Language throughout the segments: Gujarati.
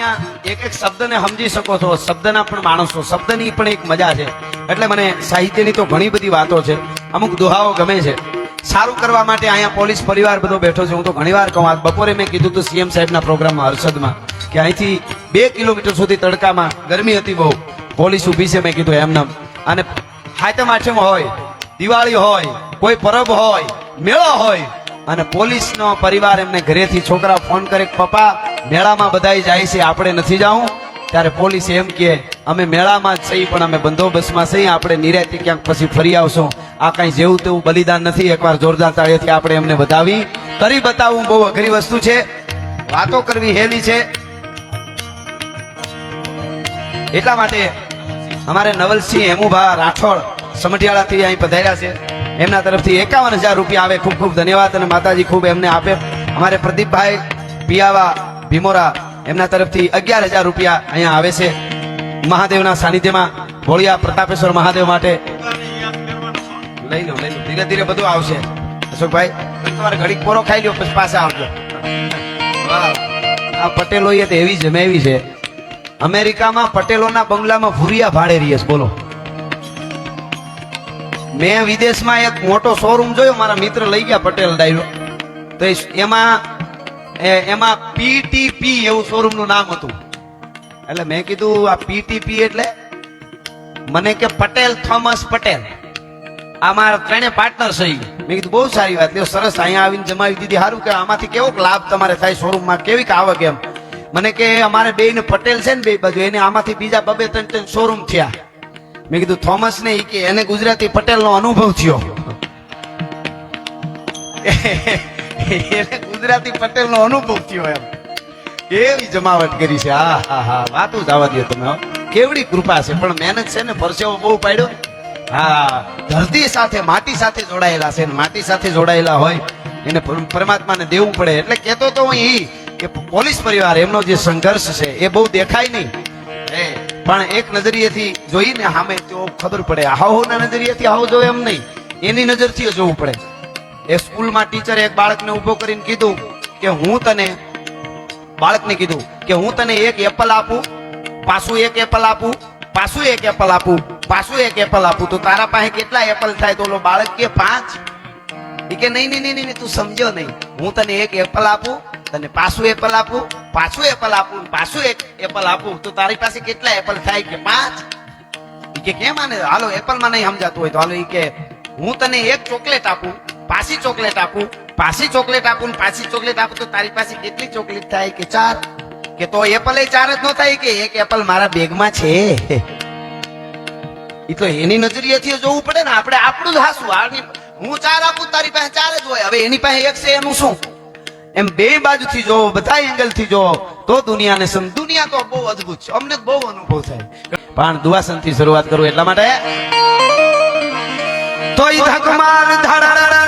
અહીંયા એક એક શબ્દને સમજી શકો છો. શબ્દના પણ માણસો, શબ્દની પણ એક મજા છે. એટલે મને સાહિત્યની તો ઘણી બધી વાતો છે. અમુક દોહાઓ ગમે છે. સારું કરવા માટે અહીંયા પોલીસ પરિવાર બધો બેઠો છે. હું તો ઘણીવાર કહું બપોરે મેં કીધું હતું સીએમ સાહેબના પ્રોગ્રામમાં હર્ષદમાં કે અહીંથી બે કિલોમીટર સુધી તડકામાં ગરમી હતી બહુ. પોલીસ ઊભી છે, મેં કીધું એમને અને હાથમ આઠમ હોય, દિવાળી હોય, કોઈ પરબ હોય, મેળો હોય. અને પોલીસનો પરિવાર એમને ઘરેથી છોકરા ફોન કરે પપ્પા મેળામાં બધાય જાય છે, આપણે નથી જવું ત્યારે પોલીસ એમ કે અમે મેળામાં જ સહી પણ અમે બંદોબસ્તમાં સહી આપણે નિરાતે ક્યાંક પછી ફરી આવશું. આ કાંઈ જેવું તેવું બલિદાન નથી, એકવાર જોરદાર તાળીઓથી આપણે એમને બતાવી કરી બતાવવું બહુ અઘરી વસ્તુ છે. વાતો કરવી હેલી છે. એટલા માટે અમારે નવલસિંહ હેમુભા રાઠોડ સમઢિયાળાથી અહીં પધાર્યા છે. એમના તરફથી એકાવન હજાર રૂપિયા આવે. ખૂબ ખૂબ ધન્યવાદ અને માતાજી ખૂબ એમને આપે. અમારે પ્રદીપભાઈ પિયાવા ભીમોરા એમના તરફથી અગિયાર હજાર રૂપિયા અહીંયા આવે છે. મહાદેવના સાનિધ્યમાં ભોળિયા પ્રતાપેશ્વર મહાદેવ માટે લઈ લો લઈ લો. ધીરે ધીરે બધું આવશે. અશોકભાઈ તમારે ઘડીક પોરો ખાઈ લ્યો, પછી પાછા આવજો. આ પટેલો એ તો એવી જમે એવી છે. અમેરિકામાં પટેલોના બંગલામાં ભૂરિયા ભાડે રહીએ બોલો. મેં વિદેશમાં એક મોટો શોરૂમ જોયો, મારા મિત્ર લઈ ગયા પટેલ ડાયરો. તો એમાં એમાં પીટીપી એવું શોરૂમનું નામ હતું. એટલે મેં કીધું, આ પીટીપી એટલે મને કે પટેલ થોમસ પટેલ. આ મારા ત્રણે પાર્ટનર થઈ મેં કીધું, બહુ સારી વાત. લ્યો, સરસ, અહીંયા આવીને જમાવી દીધી. સારું કે આમાંથી કેવો લાભ તમારે થાય શોરૂમમાં કેવી આવક એમ. મને કે, અમારે બે ને પટેલ છે ને બે બાજુ, એને આમાંથી બીજા બબે ત્રણ ત્રણ શોરૂમ થયા. મેં કીધું થોમસ ને કે, એને ગુજરાતી પટેલ નો અનુભવ થયો. ગુજરાતી પટેલ નો અનુભવ થયો એમ. કેવી જમાવટ કરી છે? હા હા હા વાતું જવા દો તમે કેવડી કૃપા છે. પણ મહેનત છે ને, પરસેવો બહુ પાડ્યો હા, ધરતી સાથે, માટી સાથે જોડાયેલા છે માટી સાથે જોડાયેલા હોય, એને પરમાત્માને દેવું પડે. એટલે કેતો તો હું કે પોલીસ પરિવાર, એમનો જે સંઘર્ષ છે, એ બહુ દેખાય નહીં. પણ એક નજરિયેથી જોઈને સામે તો ખબર પડે. હાહુના નજરિયેથી હાહુ જોવે એમ નહીં. એની નજરથી જોવું પડે. એ સ્કૂલમાં ટીચરે એક બાળકને ઊભો કરીને કીધું કે હું તને, બાળકને કીધું કે હું તને એક એપલ આપું, પાછું એક એપલ આપું, પાછું એક એપલ આપું, પાછું એક એપલ આપું. તો તારા પાસે કેટલા એપલ થાય તો બાળક કે પાંચ? એ કે નહીં નહીં નહીં તું સમજ્યો નહીં. હું તને એક એપલ આપું, તને પાછું એપલ આપું, પાછું એપલ આપું, પાછું એક એપલ આપું. તો તારી પાસે કેટલા એપલ થાય કે પાંચ? કે કેમ આને? હાલો એપલમાં નહીં સમજાતું હોય તો હાલો એ કે હું તને એક ચોકલેટ આપું પાછી ચોકલેટ આપું? પાછી ચોકલેટ આપું પાછી ચોકલેટ આપું તો તારી પાસે કેટલી ચોકલેટ થાય કે ચાર? કે તો એપલ ચાર જ ન થાય કે એક એપલ મારા બેગમાં છે? એ તો એની નજરિયેથી જોવું પડે ને, આપણે આપણું જ હાસું. હું ચાર આપું, તારી પાસે ચાર જ હોય. હવે એની પાસે એક છે, એનું શું? એમ બે બાજુથી જો બધા એંગલથી જો તો દુનિયાને સમ દુનિયા તો બહુ અદ્ભુત છે. અમને બહુ અનુભવ થાય. પણ દુવાસનથી શરૂઆત કરું એટલા માટે. તોય ધકમાર અને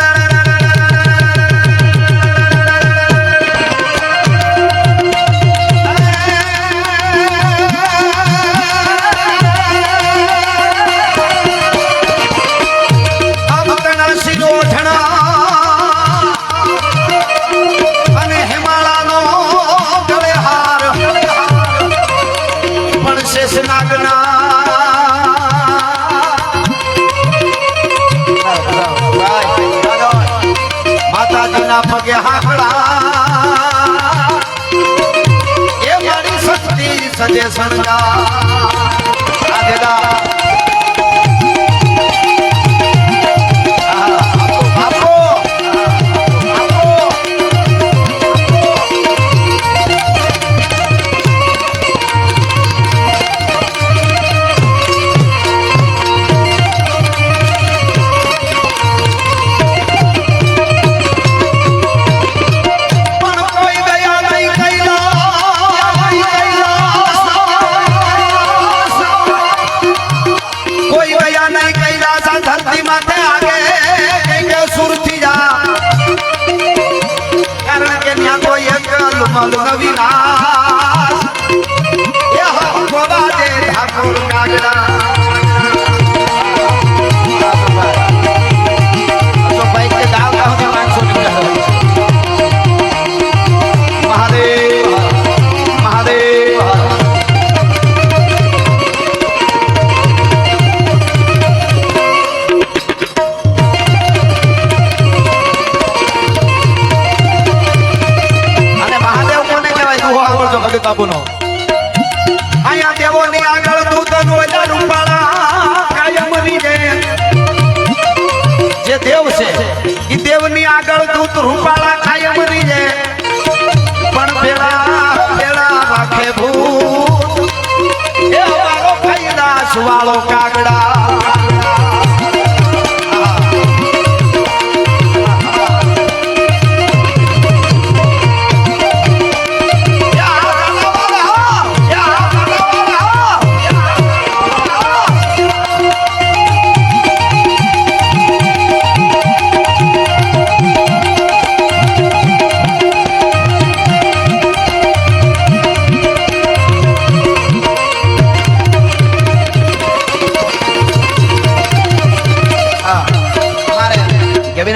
સજે સણગા ঠাকুর ডাকলাম rumba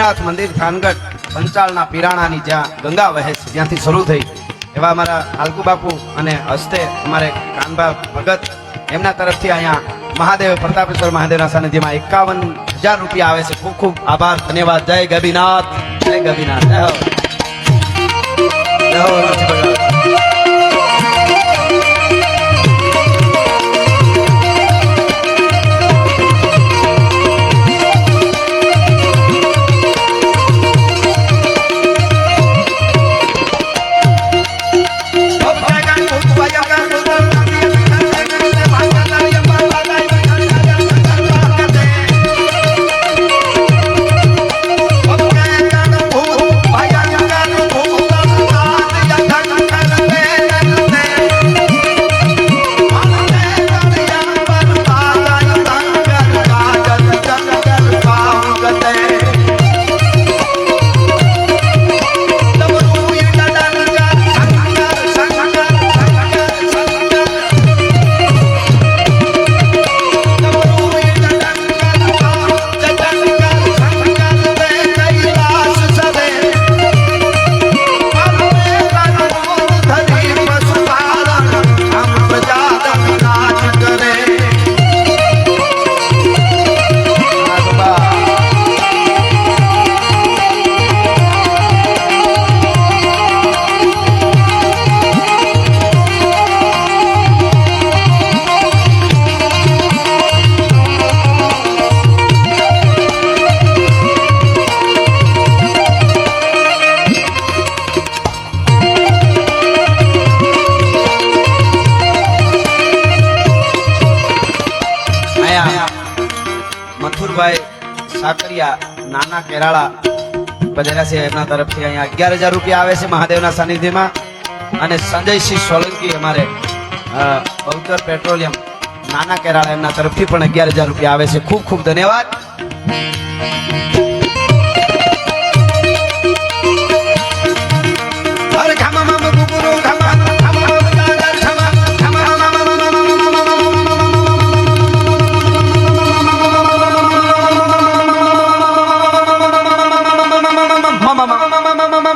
ગેવીનાથ મંદિર થાનગઢ પંચાળના પીરાણાની જ્યાં ગંગા વહે છે જ્યાંથી શરૂ થઈ. એવા અમારા હાલકુ બાપુ અને હસ્તે અમારે કાનભા ભગત, એમના તરફથી અહીંયા મહાદેવ પ્રતાપેશ્વર મહાદેવના સાનિધ્યમાં એકાવન હજાર રૂપિયા આવે છે. ખૂબ ખૂબ આભાર, ધન્યવાદ. જય ગભીનાથ જય ગબીનાથ. જય મથુરભાઈ સાકરિયા, નાના કેરાળા પધાર્યા છે એમના તરફથી અહીંયા અગિયાર હજાર રૂપિયા આવે છે મહાદેવના સાનિધ્યમાં. અને સંજયસિંહ સોલંકી અમારે બહુચર પેટ્રોલિયમ, નાના કેરાળા એમના તરફથી પણ અગિયાર હજાર રૂપિયા આવે છે. ખૂબ ખૂબ ધન્યવાદ.